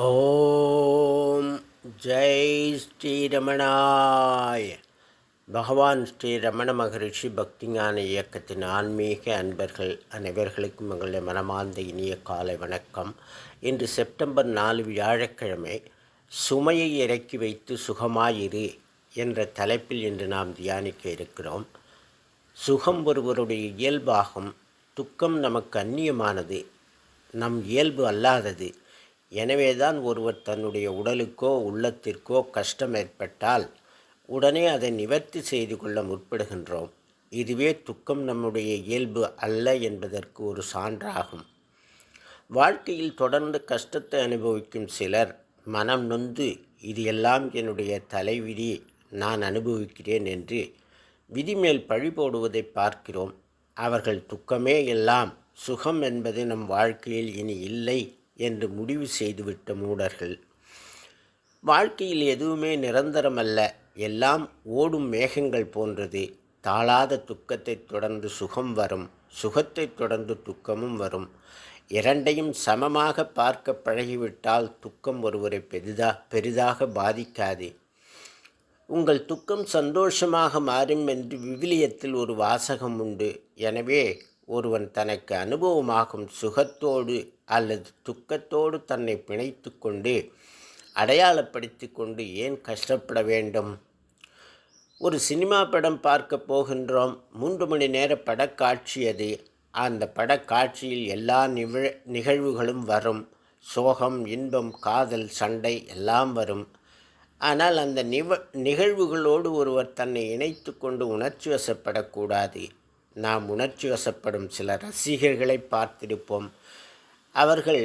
ஓம் ஜெய் ஸ்ரீரமணாய். பகவான் ஸ்ரீ ரமண மகரிஷி பக்திஞான இயக்கத்தின் ஆன்மீக அன்பர்கள் அனைவர்களுக்கும் எங்களுடைய மனமார்ந்த இனிய காலை வணக்கம். இன்று செப்டம்பர் நாலு வியாழக்கிழமை சுமையை இறக்கி வைத்து சுகமாயிரு என்ற தலைப்பில் இன்று நாம் தியானிக்க இருக்கிறோம். சுகம் ஒருவருடைய இயல்பாகும் துக்கம் நமக்கு அந்நியமானது நம் இயல்பு அல்லாதது எனவேதான் ஒருவர் தன்னுடைய உடலுக்கோ உள்ளத்திற்கோ கஷ்டம் ஏற்பட்டால் உடனே அதை நிவர்த்தி செய்து கொள்ள முற்படுகின்றோம். இதுவே துக்கம் நம்முடைய இயல்பு அல்ல என்பதற்கு ஒரு சான்றாகும். வாழ்க்கையில் தொடர்ந்து கஷ்டத்தை அனுபவிக்கும் சிலர் மனம் நொந்து இது எல்லாம் என்னுடைய தலைவிதி நான் அனுபவிக்கிறேன் என்று விதிமேல் பழி போடுவதை பார்க்கிறோம். அவர்கள் துக்கமே எல்லாம் சுகம் என்பது நம் வாழ்க்கையில் இனி இல்லை. என்று முடிவு செய்துவிட்ட மூடர்கள். வாழ்க்கையில் எதுவுமே நிரந்தரமல்ல. எல்லாம் ஓடும் மேகங்கள் போன்றது. தாளாத துக்கத்தை தொடர்ந்து சுகம் வரும். சுகத்தை தொடர்ந்து துக்கமும் வரும். இரண்டையும் சமமாக பார்க்க பழகிவிட்டால் துக்கம் ஒருவரை பெரிதா பெரிதாக பாதிக்காது. உங்கள் துக்கம் சந்தோஷமாக மாறும் என்று விவிலியத்தில் ஒரு வாசகம் உண்டு. எனவே ஒருவன் தனக்கு அனுபவமாகும் சுகத்தோடு அல்லது துக்கத்தோடு தன்னை பிணைத்து கொண்டு அடையாளப்படுத்தி கொண்டு ஏன் கஷ்டப்பட வேண்டும்? ஒரு சினிமா படம் பார்க்க போகின்றோம். மூன்று மணி நேர படக்காட்சி அது. அந்த படக்காட்சியில் எல்லா நிகழ் நிகழ்வுகளும் வரும். சோகம் இன்பம் காதல் சண்டை எல்லாம் வரும். ஆனால் அந்த நிவ நிகழ்வுகளோடு ஒருவர் தன்னை இணைத்து கொண்டு உணர்ச்சி வசப்படக்கூடாது நாம் உணர்ச்சி வசப்படும் சில ரசிகர்களை பார்த்திருப்போம். அவர்கள்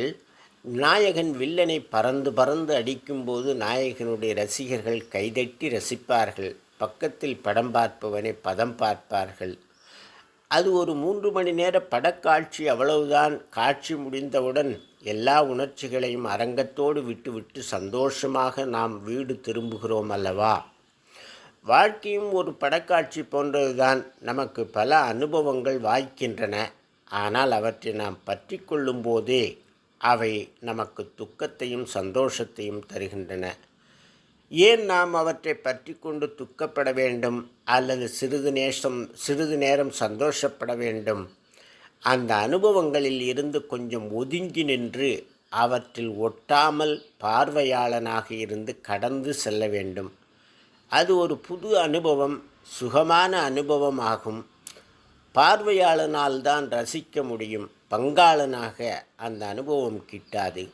நாயகன் வில்லனை பறந்து பறந்து அடிக்கும்போது நாயகனுடைய ரசிகர்கள் கைதட்டி ரசிப்பார்கள். பக்கத்தில் படம் பார்ப்பவனை பதம் பார்ப்பார்கள். அது ஒரு மூன்று மணி நேர படக்காட்சி அவ்வளவுதான். காட்சி முடிந்தவுடன் எல்லா உணர்ச்சிகளையும் அரங்கத்தோடு விட்டுவிட்டு சந்தோஷமாக நாம் வீடு திரும்புகிறோம் அல்லவா? வாழ்க்கையும் ஒரு படக்காட்சி போன்றதுதான். நமக்கு பல அனுபவங்கள் வாய்க்கின்றன. ஆனால் அவற்றை நாம் பற்றி கொள்ளும்போதே அவை நமக்கு துக்கத்தையும் சந்தோஷத்தையும் தருகின்றன. ஏன் நாம் அவற்றை பற்றி கொண்டு துக்கப்பட வேண்டும் அல்லது சிறிது நேசம் சிறிது நேரம் சந்தோஷப்பட வேண்டும்? அந்த அனுபவங்களில் இருந்து கொஞ்சம் ஒதுங்கி நின்று அவற்றில் ஒட்டாமல் பார்வையாளனாக இருந்து கடந்து செல்ல வேண்டும். அது ஒரு புது அனுபவம் சுகமான அனுபவமாகும். பார்வையாளனால் தான் ரசிக்க முடியும். பங்காளனாக அந்த அனுபவம் கிட்டாது.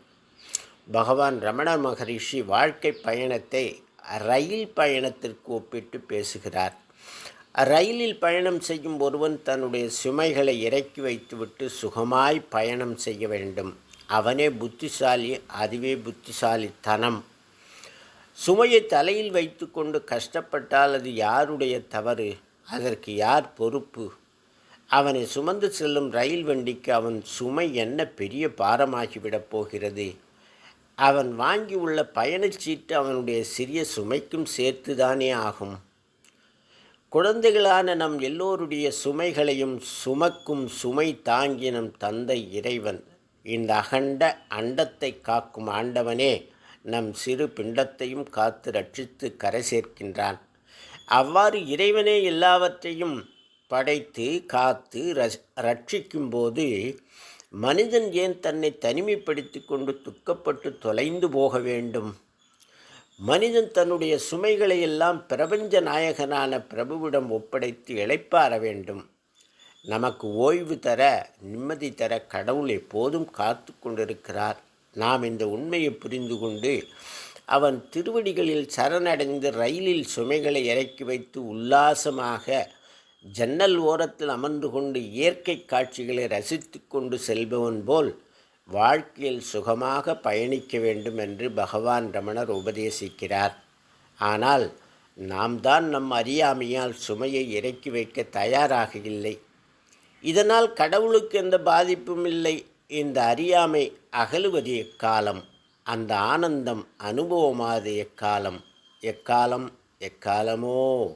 பகவான் ரமண மகரிஷி வாழ்க்கை பயணத்தை ரயில் பயணத்திற்கு ஒப்பிட்டு பேசுகிறார். ரயிலில் பயணம் செய்யும் ஒருவன் தன்னுடைய சுமைகளை இறக்கி வைத்துவிட்டு சுகமாய் பயணம் செய்ய வேண்டும். அவனே புத்திசாலி அதுவே புத்திசாலித்தனம். சுமையை தலையில் வைத்து கொண்டு கஷ்டப்பட்டால் அது யாருடைய தவறு? அதற்கு யார் பொறுப்பு? அவனை சுமந்து செல்லும் ரயில் வண்டிக்கு அவன் சுமை என்ன பெரிய பாரமாகிவிடப் போகிறது? அவன் வாங்கி உள்ள பயணச்சீட்டு அவனுடைய சிறிய சுமைக்கும் சேர்த்துதானே ஆகும். குழந்தைகளான நம் எல்லோருடைய சுமைகளையும் சுமக்கும் சுமை தாங்கி நம் தந்தை இறைவன். இந்த அகண்ட அண்டத்தை காக்கும் ஆண்டவனே நம் சிறு பிண்டத்தையும் காத்து ரட்சித்து கரை சேர்க்கின்றான். அவ்வாறு இறைவனே எல்லாவற்றையும் படைத்து காத்து ரட்சிக்கும்போது மனிதன் ஏன் தன்னை தனிமைப்படுத்தி கொண்டு துக்கப்பட்டு தொலைந்து போக வேண்டும்? மனிதன் தன்னுடைய சுமைகளை எல்லாம் பிரபஞ்ச நாயகனான பிரபுவிடம் ஒப்படைத்து இழைப்பார வேண்டும். நமக்கு ஓய்வு தர நிம்மதி தர கடவுள் எப்போதும் காத்து கொண்டிருக்கிறார். நாம் இந்த உண்மையை புரிந்து கொண்டு அவன் திருவடிகளில் சரணடைந்து ரயிலில் சுமைகளை இறக்கி வைத்து உல்லாசமாக ஜன்னல் ஓரத்தில் அமர்ந்து கொண்டு இயற்கை காட்சிகளை ரசித்து கொண்டு செல்பவன் போல் வாழ்க்கையில் சுகமாக பயணிக்க வேண்டும் என்று பகவான் ரமணர் உபதேசிக்கிறார். ஆனால் நாம் தான் நம் அறியாமையால் சுமையை இறக்கி வைக்க தயாராக இல்லை. இதனால் கடவுளுக்கு எந்த பாதிப்பும் இல்லை. இந்த அறியாமை அகலுவது எக்காலம்? அந்த ஆனந்தம் அனுபவமாது எக்காலம்? எக்காலம்? எக்காலமோ?